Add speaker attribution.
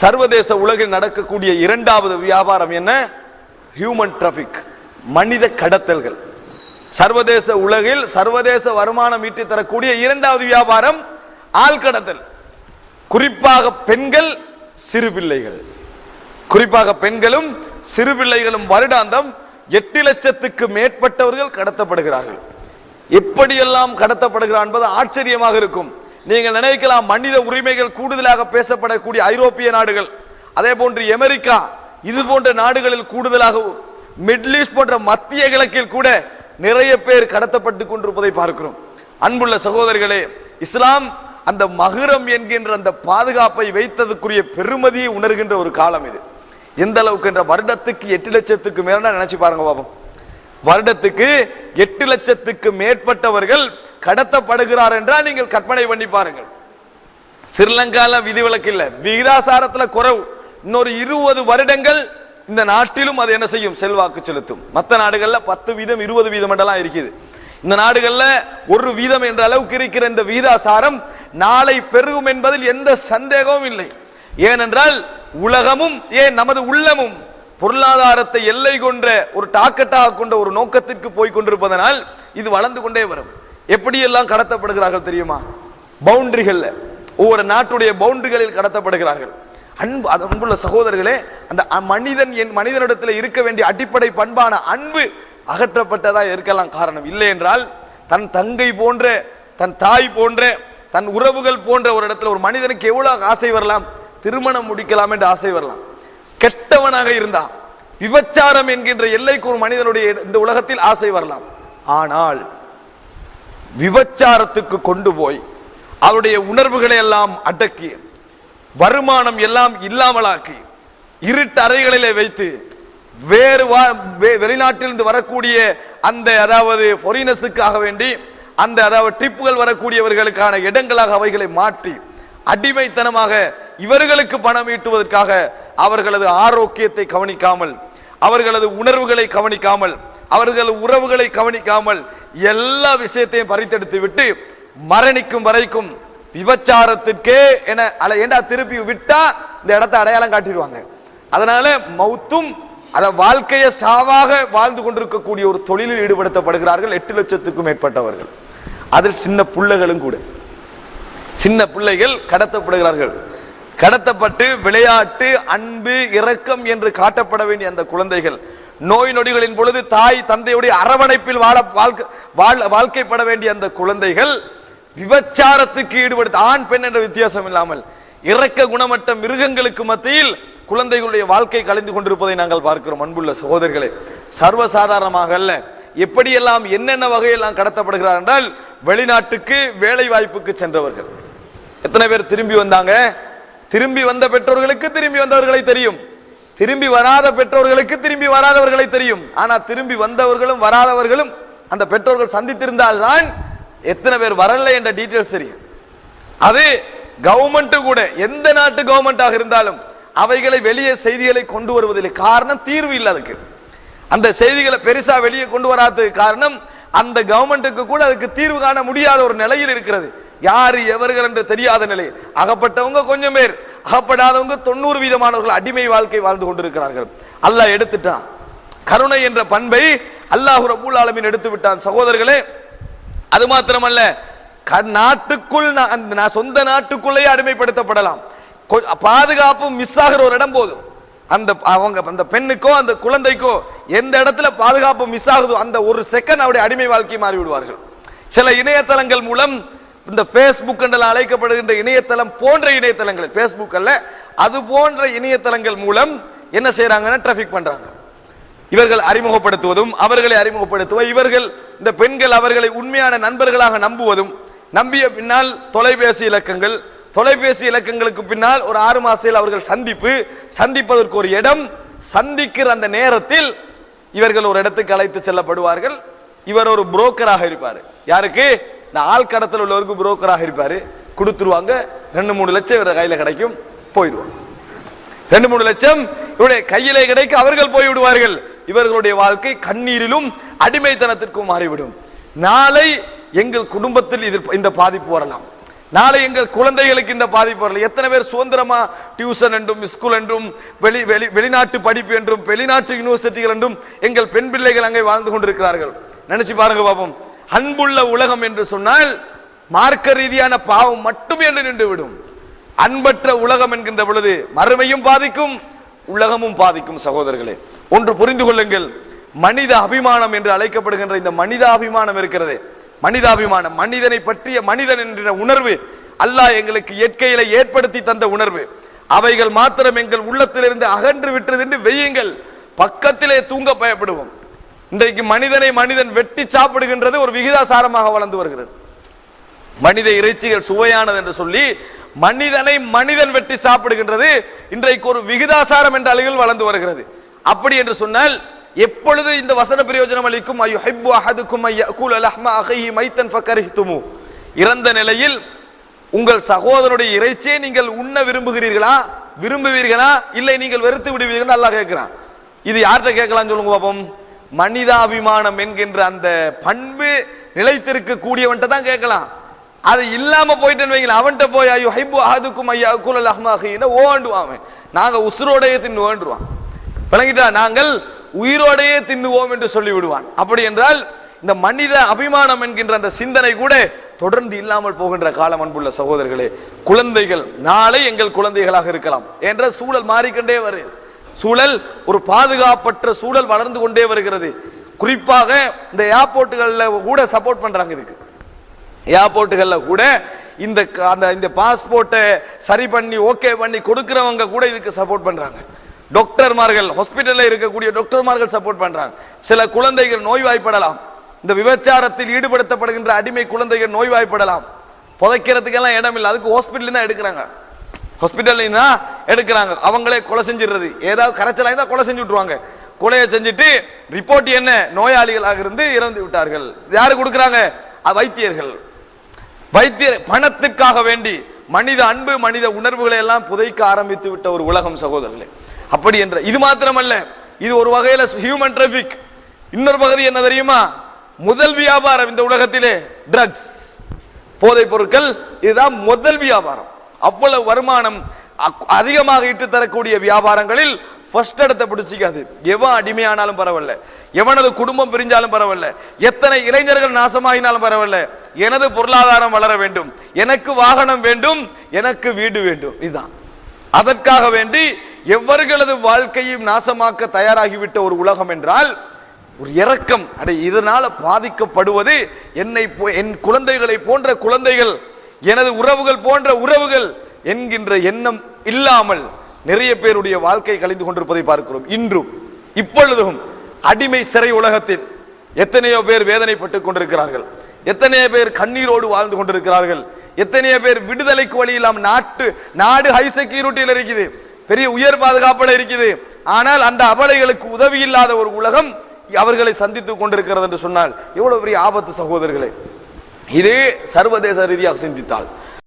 Speaker 1: சர்வதேச உலகில் நடக்கக்கூடிய இரண்டாவது வியாபாரம் என்ன? ஹியூமன் டிராபிக் மனித கடத்தல்கள். சர்வதேச உலகில் சர்வதேச வருமானம் ஈட்டி தரக்கூடிய இரண்டாவது வியாபாரம் ஆள் கடத்தல். குறிப்பாக பெண்கள் சிறு பிள்ளைகள். குறிப்பாக பெண்களும் சிறு பிள்ளைகளும் வருடாந்தம் எட்டு லட்சத்துக்கு மேற்பட்டவர்கள் கடத்தப்படுகிறார்கள். எப்படியெல்லாம் கடத்தப்படுகிறார் என்பது ஆச்சரியமாக இருக்கும். நீங்கள் நினைக்கலாம் மனித உரிமைகள் கூடுதலாக பேசப்படக்கூடிய ஐரோப்பிய நாடுகள் அதே போன்று அமெரிக்கா இது போன்ற நாடுகளில் கூடுதலாக மிடில் போன்ற மத்திய கிழக்கில் கூட நிறைய பேர் கடத்தப்பட்டு கொண்டிருப்பதை பார்க்கிறோம். அன்புள்ள சகோதரர்களே இஸ்லாம் அந்த மகுரம் என்கின்ற அந்த பாதுகாப்பை வைத்ததுக்குரிய பெருமதியை உணர்கின்ற ஒரு காலம் இது. எந்த அளவுக்கு என்ற வருடத்துக்கு எட்டு லட்சத்துக்கு மேல நினைச்சு பாருங்க பாபம் வருடத்துக்கு எட்டு லட்சத்துக்கு மேற்பட்டவர்கள் கடத்தப்படுகிறார் என்றால் நீங்கள் கற்பனை பண்ணி பாருங்கள். ஸ்ரீலங்கால விதிவிலக்கு இல்லை விகிதாசாரத்துல குறைவு. இன்னொரு இருபது வருடங்கள் இந்த நாட்டிலும் அது என்ன செய்யும்? செல்வாக்கு செலுத்தும். மற்ற நாடுகள்ல பத்து வீதம் இருபது வீதம் என்றெல்லாம் இருக்குது. இந்த நாடுகள்ல ஒரு வீதம் என்ற அளவுக்கு இருக்கிற இந்த விகிதாசாரம் நாளை பெருகும் என்பதில் எந்த சந்தேகமும் இல்லை. ஏனென்றால் உலகமும் ஏன் நமது உள்ளமும் பொருளாதாரத்தை எல்லை கொண்ட ஒரு டாக்கெட்டாக கொண்ட ஒரு நோக்கத்திற்கு போய் கொண்டிருப்பதனால் இது வளர்ந்து கொண்டே வரும். எப்படியெல்லாம் கடத்தப்படுகிறார்கள் தெரியுமா? பவுண்டரிகள்ல. ஒவ்வொரு நாட்டுடைய பவுண்டரிகளில் கடத்தப்படுகிறார்கள். அன்பு அது அன்புள்ள சகோதரர்களே அந்த அ- மனிதன் என் மனிதனிடத்தில் இருக்க வேண்டிய அடிப்படை பண்பான அன்பு அகற்றப்பட்டதா இருக்கலாம் காரணம். இல்லை என்றால் தன் தங்கை போன்ற தன் தாய் போன்ற தன் உறவுகள் போன்ற ஒரு இடத்துல ஒரு மனிதனுக்கு எவ்வளவு ஆசை வரலாம்? திருமணம் முடிக்கலாம் என்று ஆசை வரலாம். கெட்டவனாக இருந்தான் விபச்சாரம் என்கின்ற எல்லைக்கு ஒரு மனிதனுடைய இந்த உலகத்தில் ஆசை வரலாம். ஆனால் விபச்சாரத்துக்கு கொண்டு போய் அவருடைய உணர்வுகளை எல்லாம் அடக்கி வருமானம் எல்லாம் இல்லாமலாக்கி இருட்டு அறைகளிலே வைத்து வேறு வா- வெளிநாட்டிலிருந்து வரக்கூடிய அந்த அதாவது ஃபொரினஸுக்காக வேண்டி அந்த அதாவது ட்ரிப்புகள் வரக்கூடியவர்களுக்கான இடங்களாக அவைகளை மாற்றி அடிமைத்தனமாக இவர்களுக்கு பணம் ஈட்டுவதற்காக அவர்களது ஆரோக்கியத்தை கவனிக்காமல் அவர்களது உணர்வுகளை கவனிக்காமல் அவர்களது உறவுகளை கவனிக்காமல் எல்லா விஷயத்தையும் பறித்தெடுத்து விட்டு மரணிக்கும் வரைக்கும் விபச்சாரத்திற்கே என அல்ல ஏண்டா திருப்பி விட்டா இந்த இடத்தை அடையாளம் காட்டிடுவாங்க. அதனால மௌத்தும் அத வாழ்க்கையை சாவாக வாழ்ந்து கொண்டிருக்கக்கூடிய ஒரு தொழிலில் ஈடுபடுத்தப்படுகிறார்கள் எட்டு லட்சத்துக்கும் மேற்பட்டவர்கள். அதில் சின்ன பிள்ளைகளும் கூட. சின்ன பிள்ளைகள் கடத்தப்படுகிறார்கள். கடத்தப்பட்டு விளையாட்டு அன்பு இரக்கம் என்று காட்டப்பட வேண்டிய அந்த குழந்தைகள் நோய் நொடிகளின் பொழுது தாய் தந்தையுடைய அரவணைப்பில் வாழ வாழ்க்கை வாழ் வாழ்க்கைப்பட வேண்டிய அந்த குழந்தைகள் விபச்சாரத்துக்கு ஈடுபடுத்த ஆண் பெண் என்ற வித்தியாசம் இல்லாமல் இறக்க குணமற்ற மிருகங்களுக்கு மத்தியில் குழந்தைகளுடைய வாழ்க்கை கலைந்து கொண்டிருப்பதை நாங்கள் பார்க்கிறோம் அன்புள்ள சகோதரர்களே. சர்வசாதாரணமாக அல்ல. எப்படியெல்லாம் என்னென்ன வகையெல்லாம் கடத்தப்படுகிறார் என்றால் வெளிநாட்டுக்கு வேலை வாய்ப்புக்கு சென்றவர்கள். எத்தனை பேர் திரும்பி வந்தாங்க? திரும்பி வந்த பெற்றோர்களுக்கு திரும்பி வந்தவர்களை தெரியும். திரும்பி வராத பெற்றோர்களுக்கு திரும்பி வராதவர்களை தெரியும். ஆனா திரும்பி வந்தவர்களும் வராதவர்களும் அந்த பெற்றோர்கள் சந்தித்திருந்தால்தான் எத்தனை பேர் வரல என்ற டீட்டெயில்ஸ் தெரியும். அது கவர்மெண்ட் கூட எந்த நாட்டு கவர்மெண்டாக இருந்தாலும் அவைகளை வெளியே செய்திகளை கொண்டு வருவதில்லை காரணம் தீர்வு இல்லை அதுக்கு. அந்த செய்திகளை பெருசா வெளியே கொண்டு வராததுக்கு காரணம் அந்த கவர்மெண்ட்டுக்கு கூட அதுக்கு தீர்வு காண முடியாத ஒரு நிலையில் இருக்கிறது. யார் எவர்கள் என்று தெரியாத நிலை அகப்பட்டவங்க கொஞ்சம் பேர். அகப்படாதவங்க தொண்ணூறு வீதமானவர்கள் அடிமை வாழ்க்கை வாழ்ந்து கொண்டிருக்கிறார்கள். அல்லாஹ் எடுத்துட்டான். கருணை என்ற பண்பை அல்லாஹ் ரபுல் ஆலமின் எடுத்து விட்டான் சகோதரர்களே அது மாத்திரமல்ல க- நாட்டுக்குள் அந்த நான் சொந்த நாட்டுக்குள்ளேயே அடிமைப்படுத்தப்படலாம். கொ- பாதுகாப்பு மிஸ் ஆகிற ஒரு இடம் போதும். அந்த அவங்க அந்த பெண்ணுக்கோ அந்த குழந்தைக்கோ எந்த இடத்துல பாதுகாப்பு மிஸ் ஆகுதோ அந்த ஒரு செகண்ட் அவருடைய அடிமை வாழ்க்கை மாறி விடுவார்கள் சில இணையதளங்கள் மூலம் இந்த ஃபேஸ்புக் என்றெல்லாம் அழைக்கப்படுகின்ற இணையதளம் போன்ற இணையதளங்கள். ஃபேஸ்புக் அல்ல அது போன்ற இணையதளங்கள் மூலம் என்ன செய்யறாங்கன்னா டிராஃபிக் பண்றாங்க. இவர்கள் அறிமுகப்படுத்துவதும் அவர்களை அறிமுகப்படுத்துவதும் இவர்கள் இந்த பெண்கள் அவர்களை உண்மையான நண்பர்களாக நம்புவதும் நம்பிய பின்னால் தொலைபேசி இலக்கங்கள் தொலைபேசி இலக்கங்களுக்கு பின்னால் ஒரு ஆறு மாசத்தில் அவர்கள் சந்திப்பு சந்திப்பதற்கு ஒரு இடம் சந்திக்கிற அந்த நேரத்தில் இவர்கள் ஒரு இடத்துக்கு அழைத்து செல்லப்படுவார்கள். இவர் ஒரு புரோக்கராக இருப்பார். யாருக்கு? இந்த ஆள் கடத்தல் உள்ளவருக்கு புரோக்கராக இருப்பார். கொடுத்துருவாங்க. ரெண்டு மூணு லட்சம் இவர் கையில் கிடைக்கும் போயிடுவாங்க. ரெண்டு மூணு லட்சம் இவருடைய கையிலே கிடைக்க அவர்கள் போய் விடுவார்கள் இவர்களுடைய வாழ்க்கை கண்ணீரிலும் அடிமைத்தனத்திற்கும் மாறிவிடும். நாளை எங்கள் குடும்பத்தில் இது இந்த பாதிப்பு வரலாம். நாளை எங்கள் குழந்தைகளுக்கு இந்த பாதிப்பு வரல எத்தனை பேர் சுதந்திரமா டியூஷன் என்றும் ஸ்கூல் என்றும் வெளி வெளி வெளிநாட்டு படிப்பு என்றும் வெளிநாட்டு யூனிவர்சிட்டிகள் என்றும் எங்கள் பெண் பிள்ளைகள் அங்கே வாழ்ந்து கொண்டிருக்கிறார்கள். நினைச்சு பாருங்க பாப்போம். அன்புள்ள உலகம் என்று சொன்னால் மார்க்க ரீதியான பாவம் மட்டுமே என்று நின்றுவிடும். அன்பற்ற உலகம் என்கின்ற பொழுது மறுமையும் பாதிக்கும் உலகமும் பாதிக்கும் சகோதரர்களே. ஒன்று புரிந்து கொள்ளுங்கள். மனித அபிமானம் என்று அழைக்கப்படுகின்ற இந்த மனிதாபிமானம் இருக்கிறது. மனிதாபிமானம் மனிதனை பற்றிய மனிதன் என்ற உணர்வு அல்லாஹ் எங்களுக்கு இயற்கையில ஏற்படுத்தி தந்த உணர்வு. அவைகள் மாத்திரம் எங்கள் உள்ளத்திலிருந்து அகன்று விட்டது என்று வெய்யுங்கள். பக்கத்திலே தூங்க பயப்படுவோம். இன்றைக்கு மனிதனை மனிதன் வெட்டி சாப்பிடுகின்றது ஒரு விகிதாசாரமாக வளர்ந்து வருகிறது. மனித இறைச்சிகள் சுவையானது என்று சொல்லி மனிதனை மனிதன் வெட்டி சாப்பிடுகின்றது இன்றைக்கு ஒரு விகிதாசாரம் என்ற அளவில் வளர்ந்து வருகிறது. அப்படி என்று சொன்னால் எப்பொழுது இந்த வசன பிரயோஜனம் அளிக்கும்? அய்யுஹிப்பு அஹதுக்கும் அய்யகுல் லஹ்ம அஹீஹி மைத்தன் ஃபக்கரிஹ்துமு இறந்த நிலையில் உங்கள் சகோதரனுடைய இறைச்சியை நீங்கள் உண்ண விரும்புகிறீர்களா? விரும்புவீர்களா? இல்லை நீங்கள் வெறுத்து விடுவீர்கள்? நல்லா கேட்கிறான். இது யார்கிட்ட கேட்கலாம் சொல்லுங்க பாப்போம். மனிதாபிமானம் என்கின்ற அந்த பண்பு நிலைத்திருக்க கூடியவன்ட்ட தான் கேட்கலாம். அது இல்லாம போயிட்டேன்னு வைங்களேன். அவன்கிட்ட போய் ஐயோ ஹைபு அஹதுக்கும் ஐயா குலல் அஹ்மாஹின்னு ஓண்டுவான் அவன். நாங்கள் உசுரோடையே தின்னு ஓண்டுவான் விளங்கிட்டா? நாங்கள் உயிரோடையே தின்னுவோம் என்று சொல்லி விடுவான் அப்படி என்றால் இந்த மனித அபிமானம் என்கின்ற அந்த சிந்தனை கூட தொடர்ந்து இல்லாமல் போகின்ற காலம் அன்புள்ள சகோதரர்களே. குழந்தைகள் நாளை எங்கள் குழந்தைகளாக இருக்கலாம் என்ற சூழல் மாறிக்கொண்டே வருது. சூழல் ஒரு பாதுகாப்பற்ற சூழல் வளர்ந்து கொண்டே வருகிறது. குறிப்பாக இந்த ஏர்போர்ட்டுகளில் கூட சப்போர்ட் பண்ணுறாங்க இதுக்கு. ஏர்போர்ட்டுகளில் கூட இந்த க- அந்த இந்த பாஸ்போர்ட்டை சரி பண்ணி ஓகே பண்ணி கொடுக்குறவங்க கூட இதுக்கு சப்போர்ட் பண்ணுறாங்க டாக்டர்மார்கள் ஹாஸ்பிட்டலில் இருக்கக்கூடிய டாக்டர்மார்கள் சப்போர்ட் பண்ணுறாங்க சில குழந்தைகள் நோய்வாய்ப்படலாம். இந்த விபச்சாரத்தில் ஈடுபடுத்தப்படுகின்ற அடிமை குழந்தைகள் நோய்வாய்ப்படலாம். புதைக்கிறதுக்கெல்லாம் இடம் இல்லை அதுக்கு ஹாஸ்பிட்டல் தான் எடுக்கிறாங்க. ஹாஸ்பிட்டல்ல தான் எடுக்கிறாங்க. அவங்களே கொலை செஞ்சிடுறது. ஏதாவது கரைச்சலாக இருந்தால் கொலை செஞ்சு விட்டுருவாங்க. கொலையை செஞ்சுட்டு ரிப்போர்ட் என்ன? நோயாளிகளாக இருந்து இறந்து விட்டார்கள். யாரு கொடுக்குறாங்க? வைத்தியர்கள். வைத்திய பணத்திற்காக வேண்டி மனித அன்பு மனித உணர்வுகளை எல்லாம் புதைக்க ஆரம்பித்து விட்ட ஒரு உலகம் சகோதரர்களே. அப்படி என்ற இது மாத்திரமல்ல. இது ஒரு வகையில் ஹியூமன் டிராபிக் இன்னொரு பகுதி என்ன தெரியுமா? முதல் வியாபாரம் இந்த உலகத்திலே ட்ரக்ஸ் போதைப் பொருட்கள் இதுதான் முதல் வியாபாரம். அவ்வளவு வருமானம் அக்- அதிகமாக ஈட்டு தரக்கூடிய வியாபாரங்களில் ஃபர்ஸ்ட் இடத்தை பிடிச்சிக்காது. எவன் அடிமையானாலும் பரவாயில்ல. எவனது குடும்பம் பிரிஞ்சாலும் பரவாயில்ல. எத்தனை இளைஞர்கள் நாசமாகினாலும் பரவாயில்ல. எனது பொருளாதாரம் வளர வேண்டும். எனக்கு வாகனம் வேண்டும். எனக்கு வீடு வேண்டும். இதுதான். அதற்காக வேண்டி எவர்களது வாழ்க்கையும் நாசமாக்க தயாராகிவிட்ட ஒரு உலகம் என்றால் ஒரு இரக்கம். அடே இதனால பாதிக்கப்படுவது என்னை போ- என் குழந்தைகளை போன்ற குழந்தைகள் எனது உறவுகள் போன்ற உறவுகள் என்கின்ற எண்ணம் இல்லாமல் நிறைய பேருடைய வாழ்க்கை கழிந்து கொண்டிருப்பதை பார்க்கிறோம். இன்றும் இப்பொழுதும் அடிமை சிறை உலகத்தில் எத்தனையோ பேர் வேதனைப்பட்டுக் கொண்டிருக்கிறார்கள். எத்தனையோ பேர் கண்ணீரோடு வாழ்ந்து கொண்டிருக்கிறார்கள். எத்தனையோ பேர் விடுதலைக்கு வழி இல்லாம நாட்டு நாடு ஹை செக்யூரிட்டியில் இருக்குது. பெரிய உயர் பாதுகாப்பில் இருக்குது. ஆனால் அந்த அபலைகளுக்கு உதவி இல்லாத ஒரு உலகம் அவர்களை சந்தித்துக் கொண்டிருக்கிறது என்று சொன்னால் எவ்வளவு பெரிய ஆபத்து சகோதரர்களே. இது சர்வதேச ரீதியாக சிந்தித்தால்